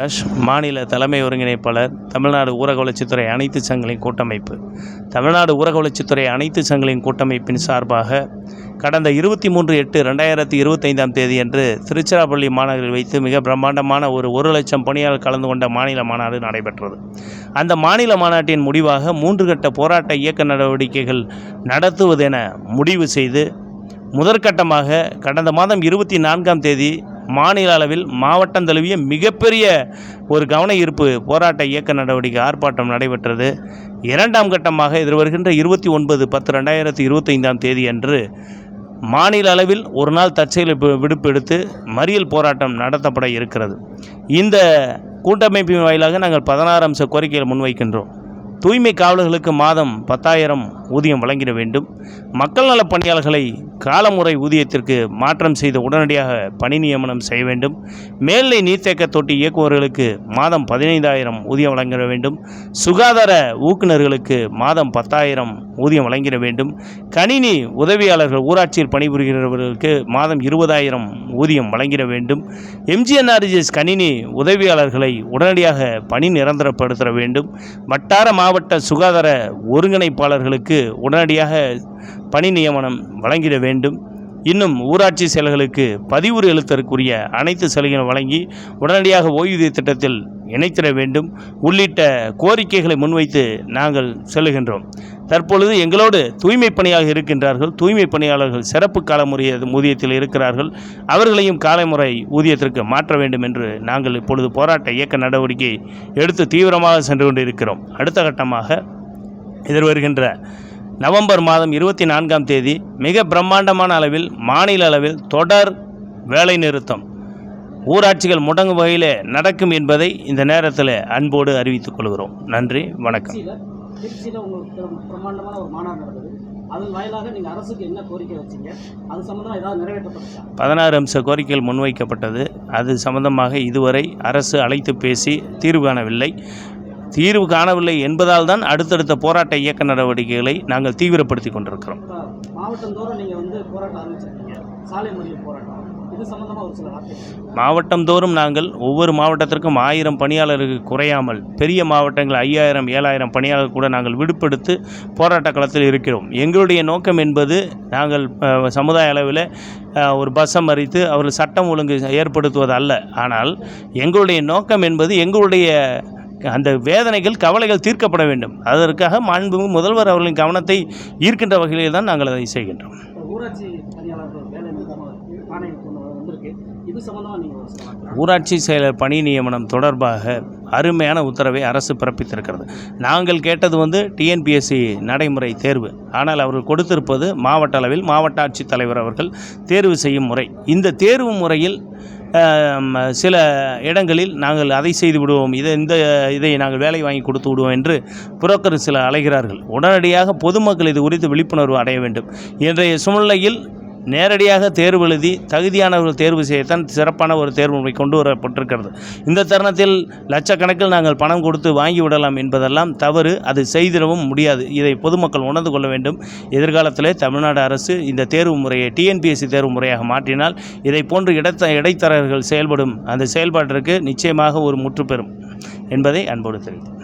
பிரகாஷ் மாநில தலைமை ஒருங்கிணைப்பாளர் தமிழ்நாடு ஊரக வளர்ச்சித்துறை அனைத்து சங்கங்களின் கூட்டமைப்பு. தமிழ்நாடு ஊரக வளர்ச்சித்துறை அனைத்து சங்கங்களின் கூட்டமைப்பின் சார்பாக கடந்த இருபத்தி மூன்று எட்டு ரெண்டாயிரத்தி இருபத்தைந்தாம் தேதியன்று திருச்சிராப்பள்ளி மாநகரில் வைத்து மிக பிரம்மாண்டமான ஒரு ஒரு லட்சம் பணியாளர் கலந்து கொண்ட மாநில மாநாடு நடைபெற்றது. அந்த மாநில மாநாட்டின் முடிவாக மூன்று கட்ட போராட்ட இயக்க நடவடிக்கைகள் நடத்துவதென முடிவு செய்து முதற்கட்டமாக கடந்த மாதம் இருபத்தி நான்காம் தேதி மாநில அளவில் மாவட்டம் தழுவிய மிகப்பெரிய ஒரு கவன ஈர்ப்பு போராட்ட இயக்க நடவடிக்கை ஆர்ப்பாட்டம் நடைபெற்றது. இரண்டாம் கட்டமாக எதிர்வருகின்ற இருபத்தி ஒன்பது பத்து ரெண்டாயிரத்தி இருபத்தைந்தாம் தேதி அன்று மாநில அளவில் ஒரு நாள் தற்செயல் விடுப்பு எடுத்து மறியல் போராட்டம் நடத்தப்பட இருக்கிறது. இந்த கூட்டமைப்பின் வாயிலாக நாங்கள் பதினாறு அம்ச கோரிக்கைகளை முன்வைக்கின்றோம். தூய்மை காவலர்களுக்கு மாதம் பத்தாயிரம் ஊதியம் வழங்கிட வேண்டும். மக்கள் நலப் பணியாளர்களை காலமுறை ஊதியத்திற்கு மாற்றம் செய்து உடனடியாக பணி நியமனம் செய்ய வேண்டும். மேல்நிலை நீர்த்தேக்க தொட்டி இயக்குபவர்களுக்கு மாதம் பதினைந்தாயிரம் ஊதியம் வழங்கிட வேண்டும். சுகாதார ஊக்குநர்களுக்கு மாதம் பத்தாயிரம் ஊதியம் வழங்கிட வேண்டும். கணினி உதவியாளர்கள் ஊராட்சியில் பணிபுரிகிறவர்களுக்கு மாதம் இருபதாயிரம் ஊதியம் வழங்கிட வேண்டும். எம்ஜிஎன்ஆர்ஜிஎஸ் கணினி உதவியாளர்களை உடனடியாக பணி நிரந்தரப்படுத்த வேண்டும். வட்டார மாவட்ட சுகாதார ஒருங்கிணைப்பாளர்களுக்கு உடனடியாக பணி நியமனம் வழங்கிட வேண்டும். இன்னும் ஊராட்சி செயல்களுக்கு பதிவுறு எழுத்தருக்குரிய அனைத்து சலுகைகளும் வழங்கி உடனடியாக ஓய்வூதிய திட்டத்தில் இணைத்திட வேண்டும். உள்ளிட்ட கோரிக்கைகளை முன்வைத்து நாங்கள் செல்லுகின்றோம். தற்பொழுது எங்களோடு தூய்மை பணியாக இருக்கின்றார்கள். தூய்மை பணியாளர்கள் சிறப்பு காலமுறை ஊதியத்தில் இருக்கிறார்கள். அவர்களையும் காலமுறை ஊதியத்திற்கு மாற்ற வேண்டும் என்று நாங்கள் இப்பொழுது போராட்ட இயக்க நடவடிக்கை எடுத்து தீவிரமாக சென்று கொண்டிருக்கிறோம். அடுத்த கட்டமாக எதிர்வருகின்ற நவம்பர் மாதம் இருபத்தி நான்காம் தேதி மிக பிரம்மாண்டமான அளவில் மாநில அளவில் தொடர் வேலை நிறுத்தம். ஊராட்சிகள் முடங்கும் வகையில் நடக்கும் என்பதை இந்த நேரத்தில் அன்போடு அறிவித்துக் கொள்கிறோம். நன்றி வணக்கம். திருச்சியில் திருச்சியில் உங்களுக்கு பிர- பிரம்மாண்டமான ஒரு மாநாடு நடந்தது. அதன் வாயிலாக நீங்கள் அரசுக்கு என்ன கோரிக்கை வச்சீங்க? அது சம்மந்தமாக ஏதாவது நிறைவேற்றப்பட்டுச்சா பதினாறு அம்ச கோரிக்கைகள் முன்வைக்கப்பட்டது. அது சம்பந்தமாக இதுவரை அரசு அழைத்து பேசி தீர்வு காணவில்லை. தீர்வு காணவில்லை என்பதால் தான் அடுத்தடுத்த போராட்ட இயக்க நடவடிக்கைகளை நாங்கள் தீவிரப்படுத்தி கொண்டிருக்கிறோம். இப்போ மாவட்டந்தோறும் நீங்கள் ஒவ்வொரு மாவட்டத்திற்கும் ஆயிரம் பணியாளருக்கு குறையாமல் பெரிய மாவட்டங்கள் ஐயாயிரம் ஏழாயிரம் பணியாளர் கூட நாங்கள் விடுபடுத்து போராட்ட களத்தில் இருக்கிறோம். எங்களுடைய நோக்கம் என்பது நாங்கள் சமுதாய அளவில் ஒரு பஸ்ஸை மறித்து அவர்கள் சட்டம் ஒழுங்கு ஏற்படுத்துவது அல்ல. ஆனால் எங்களுடைய நோக்கம் என்பது எங்களுடைய அந்த வேதனைகள் கவலைகள் தீர்க்கப்பட வேண்டும். அதற்காக மாண்புமிகு முதல்வர் அவர்களின் கவனத்தை ஈர்க்கின்ற வகையிலே தான் நாங்கள் அதை செய்கின்றோம். ஊராட்சி செயலர் பணி நியமனம் தொடர்பாக அருமையான உத்தரவை அரசு பிறப்பித்திருக்கிறது. நாங்கள் கேட்டது வந்து டிஎன்பிஎஸ்சி நடைமுறை தேர்வு. ஆனால் அவர்கள் கொடுத்திருப்பது மாவட்ட அளவில் மாவட்ட ஆட்சித்தலைவர் அவர்கள் தேர்வு செய்யும் முறை. இந்த தேர்வு முறையில் சில இடங்களில் நாங்கள் அதை செய்து விடுவோம். இதை இந்த இதை நாங்கள் வேலை வாங்கி கொடுத்து விடுவோம் என்று புரோக்கர் சில அலைகிறார்கள். உடனடியாக பொதுமக்கள் இது குறித்து விழிப்புணர்வு அடைய வேண்டும். இன்றைய சூழ்நிலையில் நேரடியாக தேர்வு எழுதி தகுதியானவர்கள் தேர்வு செய்யத்தான் சிறப்பான ஒரு தேர்வு முறை கொண்டு வரப்பட்டிருக்கிறது. இந்த தருணத்தில் லட்சக்கணக்கில் நாங்கள் பணம் கொடுத்து வாங்கி விடலாம் என்பதெல்லாம் தவறு அது செய்திடவும் முடியாது. இதை பொதுமக்கள் உணர்ந்து கொள்ள வேண்டும். எதிர்காலத்திலே தமிழ்நாடு அரசு இந்த தேர்வு முறையை டிஎன்பிஎஸ்சி தேர்வு முறையாக மாற்றினால் இதை போன்று இடத்த இடைத்தரகர்கள் செயல்படும். அந்த செயல்பாட்டிற்கு நிச்சயமாக ஒரு முற்றுப்பெறும் என்பதை அன்போடு தெரிவித்தேன்